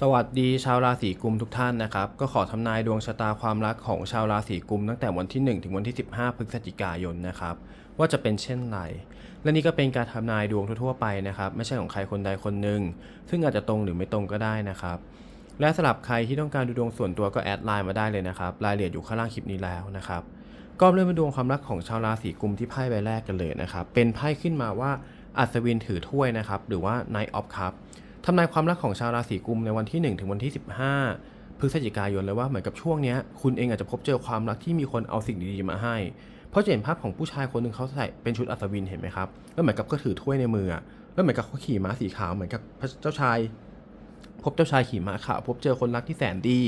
สวัสดีชาวราศีกุมทุกท่านนะครับ ก็ขอทำนายดวงชะตาความรักของชาวราศีกุมตั้งแต่วันที่ 1 ถึงวันที่ 15 พฤศจิกายนนะครับ ว่าจะเป็นเช่นไร และนี่ก็เป็นการทำนายดวงทั่วๆไปนะครับ ไม่ใช่ของใครคนใดคนหนึ่งซึ่งอาจจะตรงหรือไม่ตรงก็ได้นะครับ และสำหรับใครที่ต้องการดูดวงส่วนตัวก็แอดไลน์มาได้เลยนะครับรายละเอียดอยู่ข้างล่างคลิปนี้แล้วนะครับก็เริ่มมาดวงความรักของชาวราศีกุมที่ไพ่ใบแรกกันเลยนะครับเป็นไพ่ขึ้นมาว่าอัศวินถือถ้วยนะครับหรือว่า Knight of Cup ทำนายความรักของชาวราศีกุมในวันที่ 1 ถึงวันที่ 15 พฤศจิกายนเลยว่าเหมือนกับช่วงนี้คุณเองอาจจะพบเจอความรักที่มีคนเอาสิ่งดีๆมาให้ เพราะจะเห็นภาพของผู้ชายคนหนึ่งเขาใส่เป็นชุดอัศวินเห็นไหมครับแล้วเหมือนกับก็ถือถ้วยในมือแล้วเหมือนกับเขาขี่ม้าสีขาวเหมือนกับเจ้าชาย พบเจ้าชายขี่ม้าขาวพบเจอคนรักที่แสนดี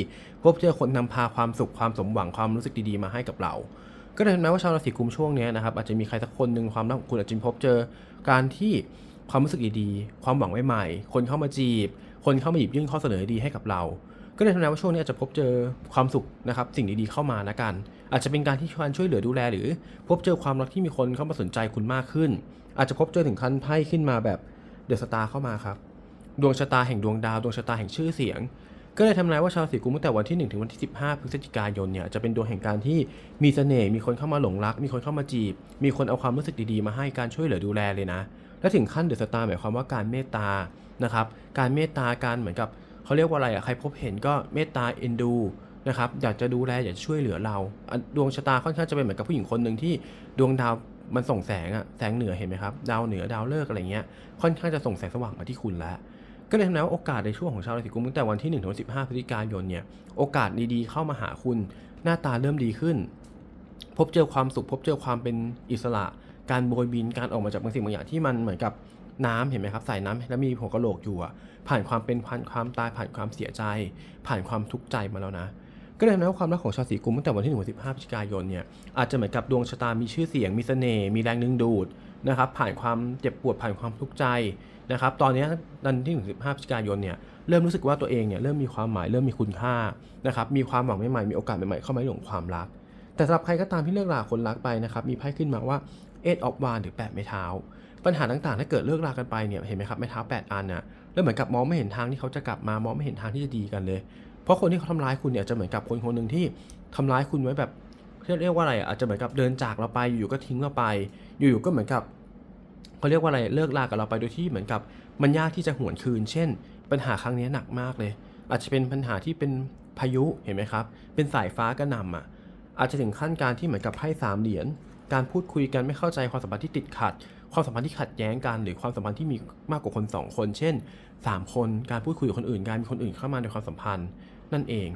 พบเจอคนนำพาความสุขความสมหวังความรู้สึกดีๆมาให้กับเราก็เลยเห็นไหมว่าชาวราศีกุมช่วงนี้นะครับอาจจะมีใครสักคนหนึ่งความรักของคุณอาจจะพบเจอการที่ ความรู้สึกดีๆ ความหวังใหม่ๆ คนเข้ามาจีบ คนเข้ามาหยิบยื่นข้อเสนอดีให้กับเรา ก็เลยทำนายว่าช่วงนี้อาจจะพบเจอความสุขนะครับ สิ่งดีๆเข้ามานะกัน อาจจะเป็นการที่การช่วยเหลือดูแลหรือ พบเจอความรักที่มีคนเข้ามาสนใจคุณมากขึ้น อาจจะพบเจอถึงขั้นไพ่ขึ้นมาแบบเดอะสตาร์เข้ามาครับ ดวงชะตาแห่งดวงดาวดวงชะตาแห่งชื่อเสียง ก็เลยทำนายว่าชาวราศีกุมตั้งแต่วันที่ 1 ถึงวันที่ 15 พฤศจิกายนเนี่ยจะเป็นดวงแห่งการที่มีเสน่ห์มีคนเข้ามาหลงรัก มีคนเข้ามาจีบ มีคนเอาความรู้สึกดีๆมาให้การช่วยเหลือดูแลเลยนะ และถึงขั้นเดอะสตาร์หมายความว่าการเมตตานะครับ การเมตตาการเหมือนกับเขาเรียกว่าอะไรอะใครพบเห็นก็เมตตาเอ็นดูนะครับอยากจะดูแลอยากจะช่วยเหลือเราดวงชะตาค่อนข้างจะเป็นเหมือนกับผู้หญิงคนหนึ่งที่ดวงดาวมันส่งแสงอะแสงเหนือเห็นไหมครับดาวเหนือดาวเลิกอะไรเงี้ยค่อนข้างจะส่งแสงสว่างมาที่คุณแล้วก็เลยทำให้ว่าโอกาสในช่วงของชาวราศีกุมตั้งแต่วันที่1ถึงวันที่15พฤศจิกายนเนี่ยโอกาสดีๆเข้ามาหาคุณ หน้าตาเริ่มดีขึ้น พบเจอความสุขพบเจอความเป็นอิสระ การโบยบินการออกมาจากบางสิ่งบางอย่างที่มันเหมือนกับน้ำเห็นไหมครับใส่น้ำแล้วมีหัวกะโหลกอยู่อะผ่านความเป็นผ่านความตายผ่านความเสียใจ ผ่านความทุกข์ใจมาแล้วนะ ก็เลยทำให้ว่าความรักของชาวราศีกุมตั้งแต่วันที่1ถึง15พฤศจิกายนเนี่ยอาจจะเหมือนกับดวงชะตามีชื่อเสียงมีเสน่ห์มีแรงดึงดูดนะครับผ่านความเจ็บปวดผ่านความทุกข์ใจนะครับตอนนี้วันที่15พฤศจิกายนเนี่ยเริ่มรู้สึกว่าตัวเองเนี่ยเริ่มมีความหมายเริ่มมีคุณค่านะครับมีความหวังใหม่ๆมีโอกาสใหม่ๆเข้ามาในเรื่องความรักแต่สำหรับใครก็ตามที่เลิกราคนรักไปนะครับมีไพ่ขึ้นมาว่า เอ็ดออฟวานหรือแปดไม้เท้า ปัญหาต่างๆ ถ้าเกิดเลิกรากันไปเนี่ยเห็นไหมครับไม้เท้า 8 อันน่ะแล้วเหมือนกับมองไม่เห็นทางที่เขาจะกลับมามองไม่เห็นทางที่จะดีกันเลย เพราะคนที่เขาทำร้ายคุณเนี่ยจะเหมือนกับคนคนหนึ่งที่ทำร้ายคุณไว้แบบเรียกว่าอะไรอะอาจจะเหมือนกับเดินจากเราไปอยู่ๆก็ทิ้งเราไป อยู่ๆก็เหมือนกับเขาเรียกว่าอะไรเลิกลากับเราไปโดยที่เหมือนกับมันยากที่จะหวนคืน เช่น ปัญหาครั้งนี้หนักมากเลย อาจจะเป็นปัญหาที่เป็นพายุเห็นไหมครับ เป็นสายฟ้ากระหน่ำอะอาจจะถึงขั้นการที่เหมือนกับไพ่สามเหรียญ การพูดคุยกันไม่เข้าใจความสัมพันธ์ที่ติดขัด ความสัมพันธ์ที่ขัดแย้งกันหรือความสัมพันธ์ที่มีมากกว่าคนสองคน เช่นสามคนการพูดคุยกับคนอื่นการมีคนอื่นเข้ามาในความสัมพันธ์นั่นเอง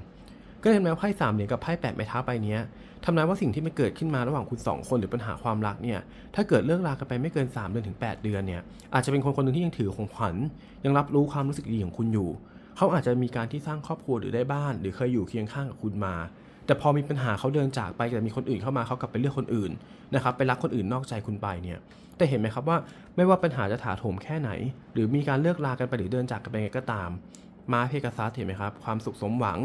ก็เลยทำนายว่าไพ่สามเหรียญกับไพ่แปดไม้เท้าใบเนี้ยทำนายว่าสิ่งที่มันเกิดขึ้นมาระหว่างคุณสองคนหรือปัญหาความรักเนี่ยถ้าเกิดเลิกรากันไปไม่เกิน 3 เดือนถึง 8 เดือนเนี่ยอาจจะเป็นคนคนหนึ่งที่ยังถือของขวัญยังรับรู้ความรู้สึกดีของคุณอยู่ เขาอาจจะมีการที่สร้างครอบครัวหรือได้บ้าน หรือเคยอยู่เคียงข้างกับคุณมา แต่พอมีปัญหาเขาเดินจากไปแต่มีคนอื่นเข้ามาเขากลับไปเลือกคนอื่นนะครับไปรักคนอื่นนอกใจคุณไปเนี่ยแต่เห็นไหมครับว่าไม่ว่าปัญหาจะถาโถมแค่ไหน หรือมีการเลิกลากันไปหรือเดินจากกันไปไงก็ตาม มาเพกซัสเห็นไหมครับความสุขสมหวัง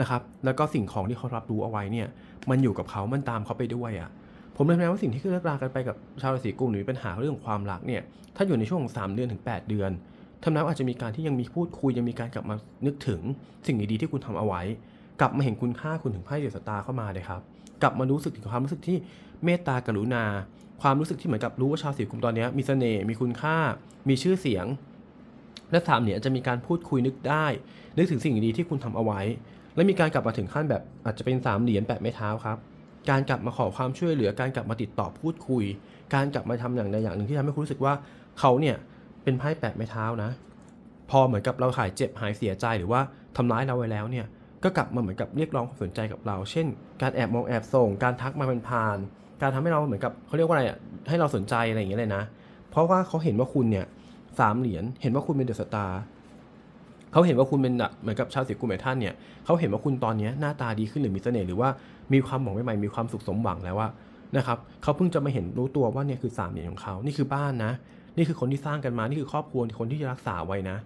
นะครับแล้วก็สิ่งของที่เขารับรู้เอาไว้เนี่ยมันอยู่กับเขามันตามเขาไปด้วยอะ่ะผมเลยแม้ว่าสิ่งที่เลิกรากันไปกับชาวราศีกุมหรือปัญหาเรื่องความรักเนี่ยถ้าอยู่ในช่วงของ3เดือนถึง 8 เดือนทำนั้นอาจจะมีการที่ยังมีพูดคุยยังมีการกลับมานึกถึงสิ่งดีๆที่คุณทำเอาไว้ กลับมาเห็นคุณค่าคุณถึงไพ่เดอะสตาเข้ามาเลยครับ กลับมารู้สึกถึงความรู้สึกที่เมตตากรุณา ความรู้สึกที่เหมือนกับรู้ว่าชาวราศีกุมตอนนี้มีเสน่ห์มีคุณค่า มีชื่อเสียง และสามเนี่ยจะมีการพูดคุยนึกได้ นึกถึงสิ่งดีที่คุณทำเอาไว้ และมีการกลับมาถึงขั้นแบบอาจจะเป็นสามเหรียญแปะไม้เท้าครับการกลับมาขอความช่วยเหลือ การกลับมาติดต่อพูดคุย การกลับมาทำอย่างใดอย่างหนึ่งที่ทำให้คุณรู้สึกว่าเขาเนี่ยเป็นไพ่แปะไม้เท้านะ พอเหมือนกับเราหายเจ็บหายเสียใจหรือว่าทำร้ายเราไว้แล้วเนี่ย ก็กลับมาเหมือนกับเรียกร้องความสนใจกับเรา เช่น การแอบมองแอบส่ง การทักมาเป็นพาน การทำให้เราเหมือนกับเขาเรียกว่าอะไรอะ ให้เราสนใจอะไรอย่างเงี้ยเลยนะ เพราะว่าเขาเห็นว่าคุณเนี่ยสามเหรียญ เห็นว่าคุณเป็นเดอะสตาร์เขาเห็นว่าคุณเป็นแบบเหมือนกับชาวสีกุมเมท่านเนี่ยเขาเห็นว่าคุณตอนนี้หน้าตาดีขึ้นหรือมีเสน่ห์หรือว่ามีความหวังใหม่ๆมีความสุขสมหวังแล้วว่านะครับเขาเพิ่งจะมาเห็นรู้ตัวว่าเนี่ยคือสามเหรียญของเขานี่คือบ้านนะ นี่คือคนที่สร้างกันมา นี่คือครอบครัวคนที่จะรักษาไว้นะ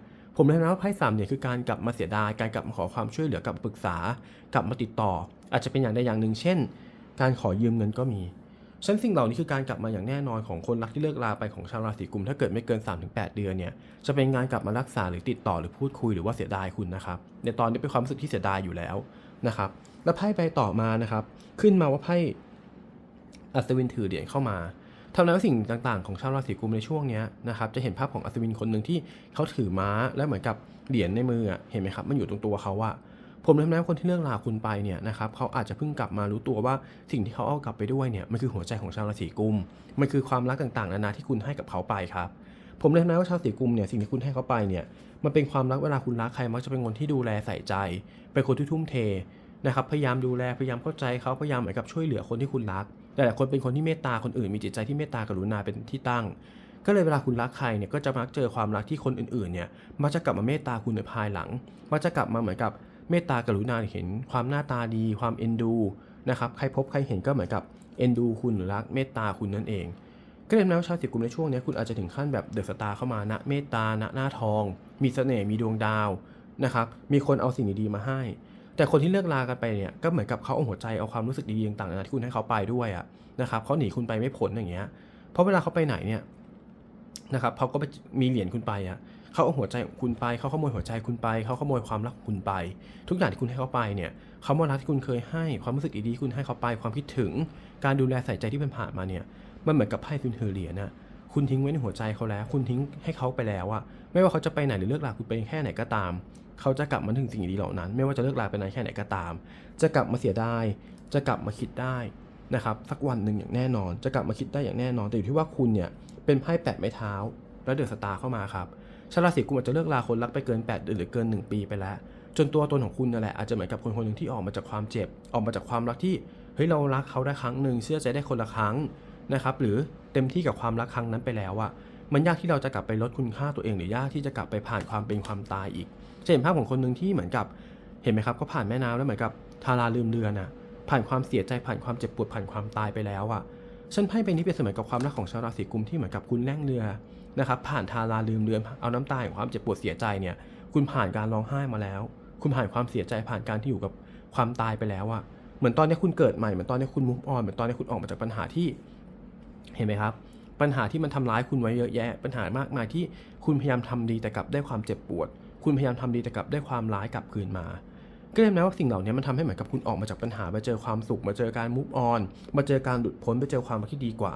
ผมเลยนะว่าไพ่สามเหรียญคือการกลับมาเสียดายการกลับมาขอความช่วยเหลือกลับมาปรึกษา กลับมาติดต่อ อาจจะเป็นอย่างใดอย่างหนึ่ง เช่น การขอยืมเงินก็มีฉันสิ่งเหล่านี้คือการกลับมาอย่างแน่นอนของคนรักที่เลิกลาไปของชาวราศีกุมถ้าเกิดไม่เกิน 3-8 เดือนเนี่ยจะเป็นงานกลับมารักษาหรือติดต่อหรือพูดคุยหรือว่าเสียดายคุณนะครับในตอนนี้เป็นความรู้สึกที่เสียดายอยู่แล้วนะครับแล้วไพ่ใบต่อมานะครับขึ้นมาว่าไพ่อัศวินถือเหรียญเข้ามา ทำนายว่าสิ่งต่างๆ ของชาวราศีกุมในช่วงนี้นะครับจะเห็นภาพของอัศวินคนหนึ่งที่เขาถือม้าและเหมือนกับเหรียญในมือเห็นไหมครับมันอยู่ตรงตัวเขาอะผมทำให้คนที่เลิกลาคุณไปเนี่ยนะครับเขาอาจจะเพิ่งกลับมารู้ตัวว่าสิ่งที่เขาเอากลับไปด้วยเนี่ยมันคือหัวใจของชาวราศีกุมมันคือความรักต่างๆนานาที่คุณให้กับเขาไปครับผมเลยทำให้ว่าชาวราศีกุมเนี่ยสิ่งที่คุณให้เขาไปเนี่ยมันเป็นความรักเวลาคุณรักใครมักจะเป็นคนที่ดูแลใส่ใจ เป็นคนที่ทุ่มเทนะครับพยายามดูแลพยายามเข้าใจเขาพยายามเหมือนกับช่วยเหลือคนที่คุณรัก แต่คนเป็นคนที่เมตตาคนอื่นมีจิตใจที่เมตตากรุณาเป็นที่ตั้ง ก็เลยเวลาคุณรักใครเนี่ยก็จะมักเจอความรักที่คนอื่นๆเนี่ยมักจะกลับมาเมตตาคุณในภายหลังมักจะกลับมาเหมือนกับเมตตากรุณาเห็นความหน้าตาดี ความเอ็นดูนะครับใครพบใครเห็นก็เหมือนกับเอ็นดูคุณหรือรักเมตตาคุณนั่นเองก็เลยทำให้ชาวสิกุมในช่วงนี้คุณอาจจะถึงขั้นแบบเดอะสตาร์เข้ามาณเมตตาณหน้าทอง มีเสน่ห์มีดวงดาวนะครับมีคนเอาสิ่งดีๆมาให้ แต่คนที่เลิกลากันไปเนี่ยก็เหมือนกับเขาเอาหัวใจเอาความรู้สึกดีๆต่างๆนานาที่คุณให้เขาไปด้วยอะนะครับเขาหนีคุณไปไม่พ้นอย่างเงี้ยเพราะเวลาเขาไปไหนเนี่ยนะครับเขาก็ไปมีเหรียญคุณไปอะเขาเอาหัวใจของคุณไปเขาขโมยหัวใจคุณไปเขาขโมยความรักคุณไป ทุกอย่างที่คุณให้เขาไปเนี่ยเขามารักที่คุณเคยให้ความรู้สึกดีๆคุณให้เขาไปความคิดถึง การดูแลใส่ใจที่เป็นผ่านมาเนี่ยมันเหมือนกับไพ่ซินเทอร์เลียนะคุณทิ้งไว้ในหัวใจเขาแล้ว คุณทิ้งให้เขาไปแล้วอะไม่ว่าเขาจะไปไหนหรือเลิกลาคุณไปแค่ไหนก็ตาม เขาจะกลับมาถึงสิ่งดีเหล่านั้น ไม่ว่าจะเลิกลาไปนานแค่ไหนก็ตาม จะกลับมาเสียไดายจะกลับมาคิดได้นะครับสักวันหนึ่งอย่างแน่นอน จะกลับมาคิดได้อย่างแน่นอน แต่อยู่ที่ว่าคุณเนี่ยเป็นไพ่แปดไม้เท้า แล้วเดือดสตาร์เข้ามาครับชาวราศีกุมอาจจะเลิกลาคนรักไปเกิน 8 เดือนหรือเกิน 1 ปีไปแล้ว จนตัวตนของคุณนั่นแหละอาจจะเหมือนกับคนคนหนึ่งที่ออกมาจากความเจ็บ ออกมาจากความรักที่เฮ้ยเรารักเขาได้ครั้งหนึ่งเชื่อใจได้คนละครั้งนะครับหรือเต็มที่กับความรักครั้งนั้นไปแล้วอะมันยากที่เราจะกลับไปลดคุณค่าตัวเองหรือยากที่จะกลับไปผ่านความเป็นความตายอีก จะเห็นภาพของคนหนึ่งที่เหมือนกับเห็นไหมครับเขาผ่านแม่น้ำแล้วเหมือนกับทาราลืมเรือนอะผ่านความเสียใจผ่านความเจ็บปวดผ่านความตายไปแล้วอะฉันไพ่ใบนี้เป็นเสมือนกับความรักของชาวราศีกุมที่เหมือนกับคุณแล่งเรือนะครับผ่านทาราลืมเลือนเอาน้ำตาแห่งความเจ็บปวดเสียใจเนี่ย คุณผ่านการร้องไห้มาแล้ว คุณผ่านความเสียใจผ่านการที่อยู่กับความตายไปแล้วอะเหมือนตอนนี้คุณเกิดใหม่เหมือนตอนนี้คุณมุกออนเหมือนตอนนี้คุณออกมาจากปัญหาที่เห็นไหมครับ ปัญหาที่มันทำร้ายคุณไว้เยอะแยะ ปัญหามากมายที่คุณพยายามทำดีแต่กลับได้ความเจ็บปวด คุณพยายามทำดีแต่กลับได้ความร้ายกลับคืนมา ก็เลยนะว่าสิ่งเหล่านี้มันทำให้เหมือนกับคุณออกมาจากปัญหามาเจอความสุขมาเจอการมุกออนมาเจอการหลุดพ้นมาเจอความที่ดีกว่า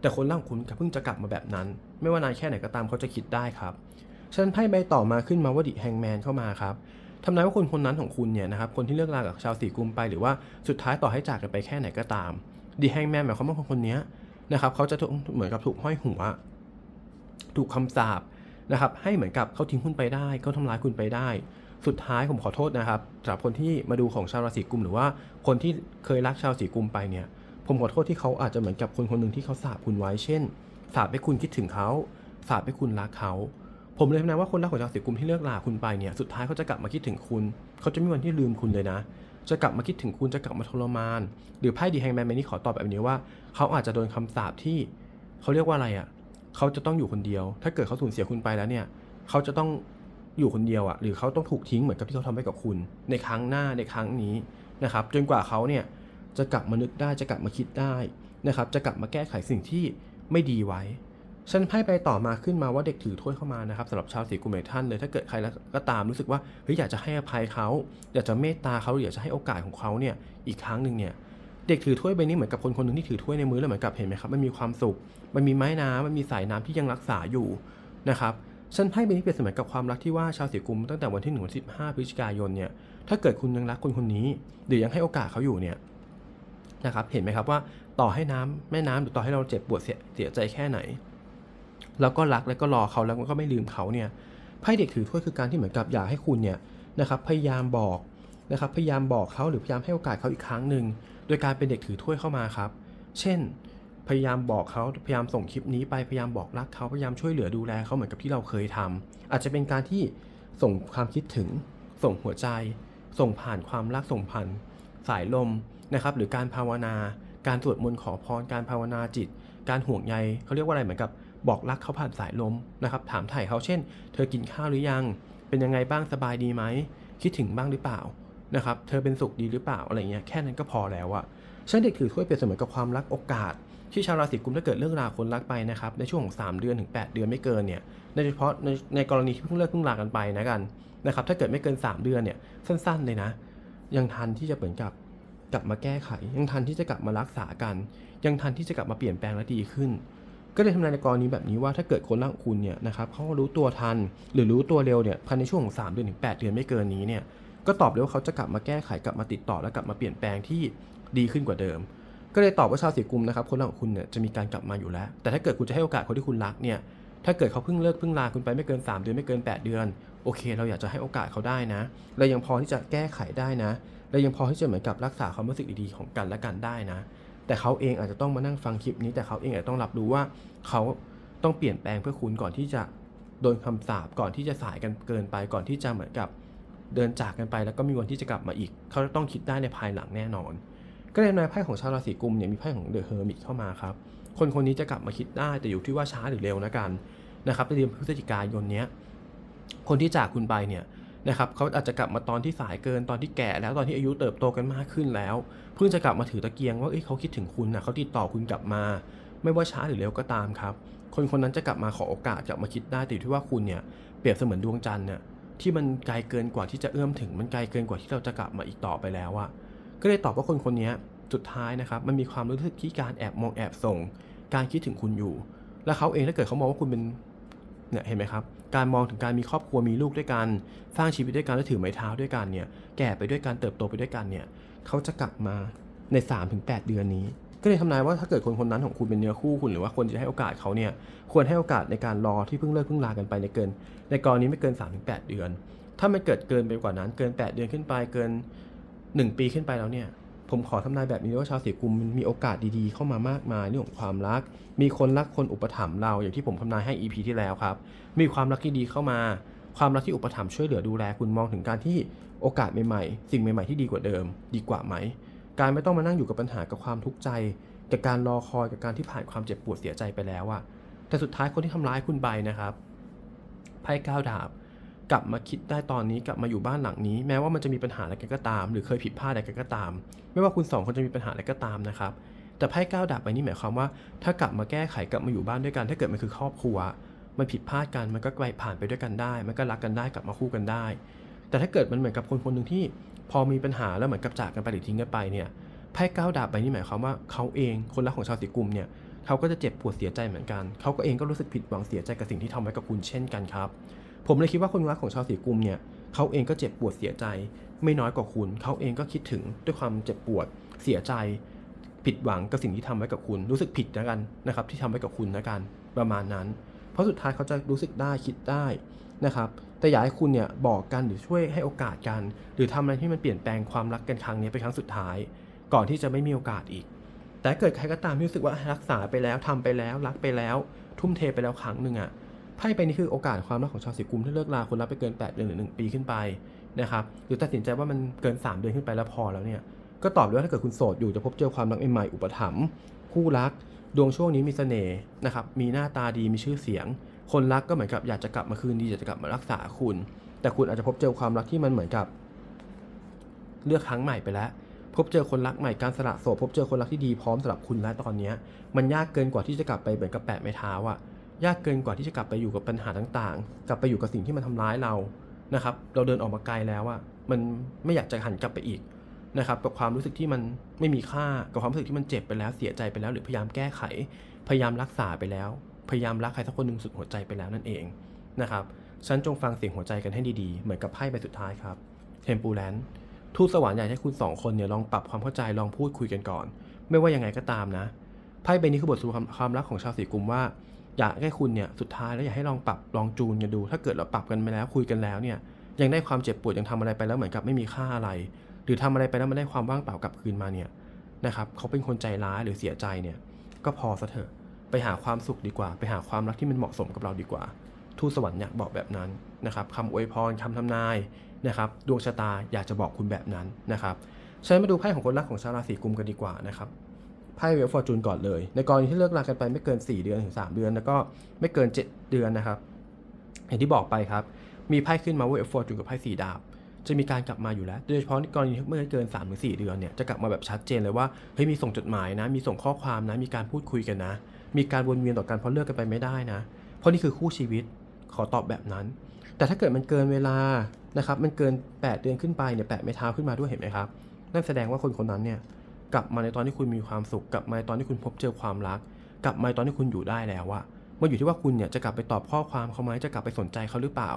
แต่คนร่างคุณเพิ่งจะกลับมาแบบนั้น ไม่ว่านานแค่ไหนก็ตามเขาจะคิดได้ครับฉะนันไพ่ใบต่อมาขึ้นมาว่าดิแฮงแมนเข้ามาครับทำนายว่าคนคนนั้นของคุณเนี่ยนะครับคนที่เลิกลากับชาวสีกุมไปหรือว่าสุดท้ายต่อให้จากกันไปแค่ไหนก็ตามดิแฮงแมนหมายความว่าคนคนนี้นะครับเขาจะถูกเหมือนกับถูกห้อยหัว ถูกคำสาป นะครับให้เหมือนกับเขาทิ้งคุณไปได้เขาทำร้ายคุณไปได้ สุดท้ายผมขอโทษนะครับสำหรับคนที่มาดูของชาวราศีกุม หรือว่าคนที่เคยรักชาวสีกุมไปเนี่ย ผมขอโทษที่เขาอาจจะเหมือนกับคนคนหนึ่งที่เขาสาบคุณไว้เช่นสาบให้คุณคิดถึงเขาสาบให้คุณรักเขาผมเลยทำนายว่าคนรักของชาวสีกุมที่เลิกลาคุณไปเนี่ยสุดท้ายเขาจะกลับมาคิดถึงคุณ เขาจะไม่มีวันที่ลืมคุณเลยนะ จะกลับมาคิดถึงคุณจะกลับมาทรมาน หรือไพ่ดีแฮงแมนแมนนี่ขอตอบแบบนี้ว่า เขาอาจจะโดนคำสาปที่ เขาเรียกว่าอะไรอะ เขาจะต้องอยู่คนเดียว ถ้าเกิดเขาสูญเสียคุณไปแล้วเนี่ย เขาจะต้องอยู่คนเดียวอะ หรือเขาต้องถูกทิ้งเหมือนกับที่เขาทำไว้กับคุณ ในครั้งหน้าในครั้งนี้นะครับ จนกว่าเขาเนี่ยจะกลับมานึกได้จะกลับมาคิดได้นะครับ จะกลับมาแก้ไขสิ่งที่ไม่ดีไว้ฉันไพ่ไปต่อมาขึ้นมาว่าเด็กถือถ้วยเข้ามานะครับสำหรับชาวสีกุมเมท่านเลยถ้าเกิดใครก็ตามรู้สึกว่าเฮ้ยอยากจะให้อภัยเขาอยากจะเมตตาเขาหรืออยากจะให้โอกาสของเขาเนี่ยอีกครั้งหนึ่งเนี่ย เด็กถือถ้วยใบนี้เหมือนกับคนคนหนึ่งที่ถือถ้วยในมือแล้วเหมือนกับเห็นไหมครับมันมีความสุข มันมีไม้น้ำมันมีสายน้ำที่ยังรักษาอยู่นะครับฉันไพ่ใบนี้เปรียบเสมือนกับความรักที่ว่าชาวสีกุมตั้งแต่วันที่หนึ่งสิบห้าพฤศจิกายนเนี่ยถ้าเกิดคุณยังรักคนคนนี้ หรือยังให้โอกาสเขาอยู่เนี่ยนะครับเห็นไหมครับว่าต่อให้น้ำแม่น้ำหรือต่อให้เราเจ็บปวดเสียเสียใจแค่ไหนแล้วก็รักแล้วก็รอเขาแล้วก็ไม่ลืมเขาเนี่ยไพ่เด็กถือถ้วยคือการที่เหมือนกับอยากให้คุณเนี่ยนะครับพยายามบอก นะครับพยายามบอกเขาหรือพยายามให้โอกาสเขาอีกครั้งหนึ่งโดยการเป็นเด็กถือถ้วยเข้ามาครับ เช่น พยายามบอกเขาพยายามส่งคลิปนี้ไปพยายามบอกรักเขาพยายามช่วยเหลือดูแลเขาเหมือนกับที่เราเคยทำอาจจะเป็นการที่ส่งความคิดถึง ส่งหัวใจ ส่งผ่านความรักส่งผ่านสายลมนะครับ หรือการภาวนา การสวดมนต์ขอพรการภาวนาจิต การห่วงใยเขาเรียกว่าอะไรเหมือนกับบอกรักเขาผ่านสายลมนะครับถามถ่ายเขาเช่น เธอกินข้าวหรือยัง เป็นยังไงบ้างสบายดีไหมคิดถึงบ้างหรือเปล่า นะครับ เธอเป็นสุขดีหรือเปล่าอะไรเงี้ยแค่นั้นก็พอแล้วอะฉันเด็กถือถ้วยเปรียบเสมือนกับความรักโอกาส ที่ชาวราศีกุมถ้าเกิดเรื่องราวคนรักไปนะครับในช่วงของ3เดือนถึง 8 เดือนไม่เกินเนี่ยโดยเฉพาะในในกรณีที่เพิ่งเลิกเพิ่งลากันไปนะกันนะครับถ้าเกิดไม่เกิน 3 เดือนเนี่ยสั้นๆเลยนะ ยังทันที่จะเหมือนกับกลับมาแก้ไข ยังทันที่จะกลับมารักษากัน ยังทันที่จะกลับมาเปลี่ยนแปลงและดีขึ้น ก็เลยทำนายในกรณีแบบนี้ว่าถ้าเกิดคนรักคุณเนี่ยนะครับเขารู้ตัวทันหรือรู้ตัวเร็วเนี่ยภายในช่วงของ3เดือนถึง8เดือนไม่เกินนี้เนี่ย ก็ตอบเลยว่าเขาจะกลับมาแก้ไขกลับมาติดต่อและกลับมาเปลี่ยนแปลงที่ดีขึ้นกว่าเดิม ก็เลยตอบว่าชาวสีกุมนะครับคนรักของคุณเนี่ยจะมีการกลับมาอยู่แล้ว แต่ถ้าเกิดคุณจะให้โอกาสคนที่คุณรักเนี่ยถ้าเกิดเขาเพิ่งเลิกเพิ่งลาคุณไปไม่เกิน 3 เดือนไม่เกิน 8 เดือน โอเค เราอยากจะให้โอกาสเขาได้นะเรายังพอที่จะแก้ไขได้นะเรายังพอที่จะเหมือนกับรักษาความรู้สึกดีๆของกันและกันได้นะ แต่เขาเองอาจจะต้องมานั่งฟังคลิปนี้ แต่เขาเองอาจจะต้องรับรู้ว่าเขาต้องเปลี่ยนแปลงเพื่อคุณก่อนที่จะโดนคำสาปก่อนที่จะสายกันเกินไปก่อนที่จะเหมือนกับ เดินจากกันไปแล้วก็มีวันที่จะกลับมาอีก เขาต้องคิดได้ในภายหลังแน่นอน ก็เลยในไพ่ของชาวราศีกุมเนี่ยมีไพ่ของเดอะเฮอร์มิตเข้ามาครับ คนคนนี้จะกลับมาคิดได้แต่อยู่ที่ว่าช้าหรือเร็วนะกันนะครับในเดือนพฤศจิกายนเนี้ยคนที่จากคุณไปเนี่ยนะครับเขาอาจจะกลับมาตอนที่สายเกินตอนที่แก่แล้วตอนที่อายุเติบโตกันมากขึ้นแล้ว เพิ่งจะกลับมาถือตะเกียงว่าเอ้ยเขาคิดถึงคุณนะเขาติดต่อคุณกลับมา ไม่ว่าช้าหรือเร็วก็ตามครับ คนคนนั้นจะกลับมาขอโอกาสกลับมาคิดได้แต่อยู่ที่ว่าคุณเนี่ยเปรียบเสมือนดวงจันทร์เนี่ย ที่มันไกลเกินกว่าที่จะเอื้อมถึง มันไกลเกินกว่าที่เราจะกลับมาอีกต่อไปแล้วอะก็เลยตอบว่าคนคนนี้สุดท้ายนะครับมันมีความรู้สึกที่การแอบมองแอบส่ง การคิดถึงคุณอยู่ และเขาเองถ้าเกิดเขามองว่าคุณเป็นเนี่ยเห็นไหมครับ การมองถึงการมีครอบครัวมีลูกด้วยกัน สร้างชีวิตด้วยกันและถือไม้เท้าด้วยกันเนี่ย แก่ไปด้วยกันเติบโตไปด้วยกันเนี่ย เขาจะกลับมาใน 3-8 เดือนนี้ ก็เลยทำนายว่าถ้าเกิดคนคนนั้นของคุณเป็นเนื้อคู่คุณหรือว่าคนที่จะให้โอกาสเขาเนี่ยควรให้โอกาสในการรอที่เพิ่งเลิกเพิ่งลากันไปในเกิน ในกรณีไม่เกิน 3-8 เดือน ถ้ามันเกิดเกินไปกว่านั้นเกิน 8 เดือนขึ้นไปเกิน 1 ปีขึ้นไปแล้วเนี่ยผมขอทำนายแบบนี้ว่าชาวสีกุมมีโอกาสดีๆ เข้ามามากมายเรื่องของความรัก มีคนรักคนอุปถัมภ์เราอย่างที่ผมทำนายให้ EP ที่แล้วครับ มีความรักที่ดีเข้ามา ความรักที่อุปถัมภ์ช่วยเหลือดูแลคุณมองถึงการที่โอกาสใหม่ๆ สิ่งใหม่ๆที่ดีกว่าเดิม ดีกว่าไหม การไม่ต้องมานั่งอยู่กับปัญหากับความทุกข์ใจ กับการรอคอยกับการที่ผ่านความเจ็บปวดเสียใจไปแล้วอะแต่สุดท้ายคนที่ทำร้ายคุณไปนะครับไพ่ก้าวดาบ กลับมาคิดได้ตอนนี้กลับมาอยู่บ้านหลังนี้ แม้ว่ามันจะมีปัญหาอะไรกันก็ตาม หรือเคยผิดพลาดอะไรกันก็ตาม ไม่ว่าคุณสองคนจะมีปัญหาอะไรก็ตามนะครับแต่ไพ่ก้าวดาบไปนี่หมายความว่า ถ้ากลับมาแก้ไขกลับมาอยู่บ้านด้วยกัน ถ้าเกิดมันคือครอบครัว มันผิดพลาดกันมันก็ไกลผ่านไปด้วยกันได้ มันก็รักกันได้กลับมาคู่กันได้ แต่ถ้าเกิดมันเหมือนกับคนคนหนึ่งที่พอมีปัญหาแล้วเหมือนกับจากกันไปหรือทิ้งกันไปเนี่ยไพ่ก้าวดาบไปนี่หมายความว่าเขาเองคนรักของชาวสีกุมเนี่ยเขาก็จะเจ็บปวดเสียใจเหมือนกันเขาก็เองก็รู้สึกผิดหวังเสียใจกับสิ่งที่ทำไว้กับคุณเช่นกันครับ ผมเลยคิดว่าคนรักของชาวสีกุมเนี่ยเขาเองก็เจ็บปวดเสียใจ ไม่น้อยกว่าคุณ เขาเองก็คิดถึงด้วยความเจ็บปวดเสียใจ ผิดหวังกับสิ่งที่ทำไว้กับคุณ รู้สึกผิดนะกันนะครับที่ทำไว้กับคุณนะกันประมาณนั้น เพราะสุดท้ายเขาจะรู้สึกได้คิดได้ นะครับ แต่อยากให้คุณเนี่ยบอกกันหรือช่วยให้โอกาสกัน หรือทำอะไรที่มันเปลี่ยนแปลงความรักกันครั้งนี้เป็นครั้งสุดท้าย ก่อนที่จะไม่มีโอกาสอีก แต่เกิดใครก็ตามที่รู้สึกว่ารักษาไปแล้วทำไปแล้วรักไปแล้ว ทุ่มเทไปแล้วครั้งหนึ่งอะไพ่ไปนี่คือโอกาสความรักของชาวสีกุมที่เลิกลาคนรักไปเกิน 8 เดือนหรือ 1 ปีขึ้นไปนะครับหรือตัดสินใจว่ามันเกิน 3 เดือนขึ้นไปแล้วพอแล้วเนี่ยก็ตอบเลยว่าถ้าเกิดคุณโสดอยู่จะพบเจอความรักใหม่ๆอุปถัมภ์คู่รัก ดวงช่วงนี้มีเสน่ห์นะครับมีหน้าตาดีมีชื่อเสียง คนรักก็เหมือนกับอยากจะกลับมาคืนดีอยากจะกลับมารักษาคุณ แต่คุณอาจจะพบเจอความรักที่มันเหมือนกับ เลือกครั้งใหม่ไปแล้ว พบเจอคนรักใหม่การสละโสดพบเจอคนรักที่ดีพร้อมสำหรับคุณแล้วตอนนี้มันยากเกินกว่าที่จะกลับไปเหมือนกับแปะไม้เท้าอะยากเกินกว่าที่จะกลับไปอยู่กับปัญหาต่างๆ กลับไปอยู่กับสิ่งที่มันทำร้ายเรานะครับ เราเดินออกมาไกลแล้วอะมันไม่อยากจะหันกลับไปอีกนะครับกับความรู้สึกที่มันไม่มีค่ากับความรู้สึกที่มันเจ็บไปแล้วเสียใจไปแล้ว หรือพยายามแก้ไข พยายามรักษาไปแล้ว พยายามรักใครสักคนหนึ่งสุดหัวใจไปแล้วนั่นเองนะครับฉันจงฟังเสียงหัวใจกันให้ดีๆ เหมือนกับไพ่ใบสุดท้ายครับเทมปูแลนด์ทูตสวรรค์อยากให้คุณสองคนเนี่ยลองปรับความเข้าใจลองพูดคุยกันก่อน ไม่ว่ายังไงก็ตามนะไพ่ใบนี้คือบทสรุปความรักของชาวสีกุมว่า อยากให้คุณเนี่ยสุดท้ายแล้วอยากให้ลองปรับลองจูนกันดู ถ้าเกิดเราปรับกันไปแล้วคุยกันแล้วเนี่ยยังได้ความเจ็บปวดยังทำอะไรไปแล้วเหมือนกับไม่มีค่าอะไร หรือทำอะไรไปแล้วมันได้ความว่างเปล่ากลับคืนมาเนี่ยนะครับเขาเป็นคนใจร้ายหรือเสียใจเนี่ยก็พอซะเถอะ ไปหาความสุขดีกว่า ไปหาความรักที่มันเหมาะสมกับเราดีกว่า ทูตสวรรค์อยากบอกแบบนั้นนะครับคำอวยพรคำทำนายนะครับ ดวงชะตาอยากจะบอกคุณแบบนั้นนะครับฉะนันมาดูไพ่ของคนรักของชาวราศีกุมกันดีกว่านะครับไพ่เวลฟอร์จูนก่อนเลย ในกรณีที่เลิกรากันไปไม่เกิน 4 เดือนถึง 3 เดือน แล้วก็ไม่เกิน 7 เดือนนะครับ อย่างที่บอกไปครับ มีไพ่ขึ้นมาเวลฟอร์จูนกับไพ่สีดาบจะมีการกลับมาอยู่แล้ว โดยเฉพาะกรณีเมื่อเกิน3ามถึงสเดือนเนี่ย จะกลับมาแบบชัดเจนเลยว่า เฮ้ย มีส่งจดหมายนะ มีส่งข้อความนะ มีการพูดคุยกันนะ มีการวนเวียนต่อกันเพราะเลิกกันไปไม่ได้นะ เพราะนี่คือคู่ชีวิตขอตอบแบบนั้น แต่ถ้าเกิดมันเกินเวลานะครับมันเกิน 8 เดือนขึ้นไปเนี่ยแปะไม่เท้าขึ้นมาด้วยเห็นไหมครับ นั่นแสดงว่าคนคนนั้นเนี่ยกลับมาในตอนที่คุณมีความสุข กลับมาในตอนที่คุณพบเจอความรัก กลับมาในตอนที่คุณอยู่ได้แล้วอะมันอยู่ที่ว่าคุณเนี่ยจะกลับไปตอบข้อความเขาไหมจะกลับไปสนใจเขาหรือเปล่า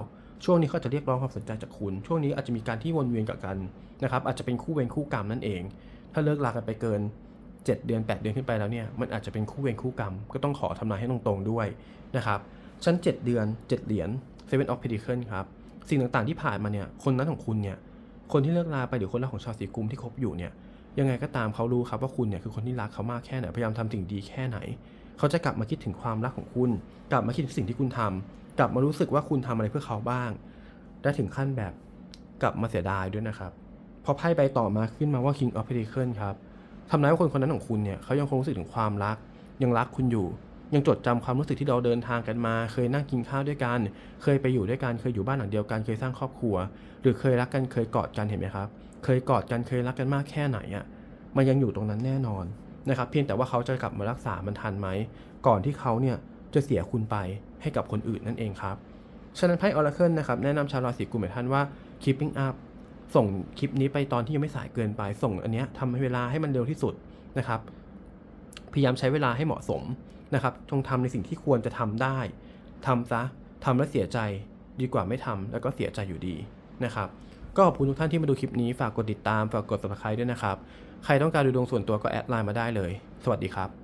ช่วงนี้เขาจะเรียกร้องความสนใจจากคุณ ช่วงนี้อาจจะมีการที่วนเวียนกับกันนะครับอาจจะเป็นคู่เวรคู่กรรมนั่นเอง ถ้าเลิกลากันไปเกิน 7 เดือน 8 เดือนขึ้นไปแล้วเนี่ยมันอาจจะเป็นคู่เวรคู่กรรม ก็ต้องขอทำนายให้ตรงๆด้วยนะครับชั้น 7 เดือน 7 เหรียญ Seven of Pentacles ครับสิ่งต่างๆที่ผ่านมาเนี่ยคนนั้นของคุณเนี่ยคนที่เลิกลาไปหรือคนรักของชาวสีกุมที่คบอยู่เนี่ยยังไงก็ตามเขารู้ครับว่าคุณเนี่ยคือคนที่รักเขามากแค่ไหนพยายามทำสิ่งดีแค่ไหน เขาจะกลับมาคิดถึงความรักของคุณ กลับมาคิดถึงสิ่งที่คุณทำกลับมารู้สึกว่าคุณทำอะไรเพื่อเขาบ้างและถึงขั้นแบบกลับมาเสียดายด้วยนะครับพอไพ่ใบต่อมาขึ้นมาว่า King of Pentacles ครับ ทำนายว่าคนคนนั้นของคุณเนี่ยเขายังคงรู้สึกถึงความรัก ยังรักคุณอยู่ ยังจดจำความรู้สึกที่เราเดินทางกันมา เคยนั่งกินข้าวด้วยกัน เคยไปอยู่ด้วยกันเคยอยู่บ้านหลังเดียวกันเคยสร้างครอบครัว หรือเคยรักกันเคยกอดกันเห็นไหมครับ เคยกอดกันเคยรักกันมากแค่ไหนอะ่ะมันยังอยู่ตรงนั้นแน่นอนนะครับเพียงแต่ว่าเขาจะกลับมารักษามันทันไหมก่อนที่เขาเนี่ยจะเสียคุณไปให้กับคนอื่นนั่นเองครับฉะนั้นไพ่ออราเคิลนะครับแนะนำชาวราศีกุมให้ท่านว่า keeping up ส่งคลิปนี้ไปตอนที่ยังไม่สายเกินไป ส่งอันเนี้ยทำให้เวลาให้มันเร็วที่สุดนะครับ พยายามใช้เวลาให้เหมาะสมนะครับจงทำในสิ่งที่ควรจะทำได้ทำซะทำแล้วเสียใจดีกว่าไม่ทำแล้วก็เสียใจอยู่ดีนะครับ ก็ขอบคุณทุกท่านที่มาดูคลิปนี้ฝากกดติดตามฝากกด subscribe ด้วยนะครับ ใครต้องการดูดวงส่วนตัวก็แอดไลน์มาได้เลย สวัสดีครับ